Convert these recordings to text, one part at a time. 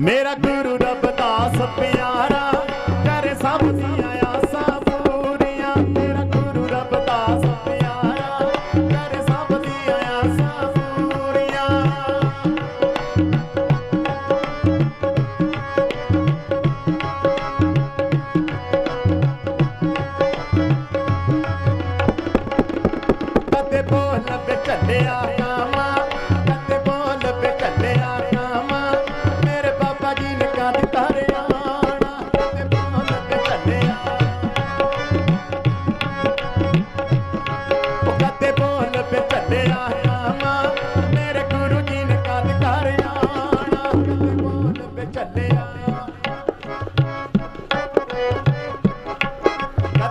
ਮੇਰਾ ਗੁਰੂ ਰਬਦਾਸ ਪਿਆਰਾ ਕਰੇ ਸਭ ਦੀਆਂ ਆਸਾਂ ਪੂਰੀਆਂ। ਮੇਰਾ ਗੁਰੂ ਰਬਦਾਸ ਪਿਆਰਾ ਕਰੇ ਸਭ ਦੀਆਂ ਆਸਾਂ ਪੂਰੀਆਂ। ਕਦੇ ਬੋਲ ਵੇ ਚੱਲਿਆ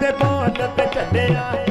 ਤੇ ਬੋਲ ਤੇ ਚੱਲਿਆ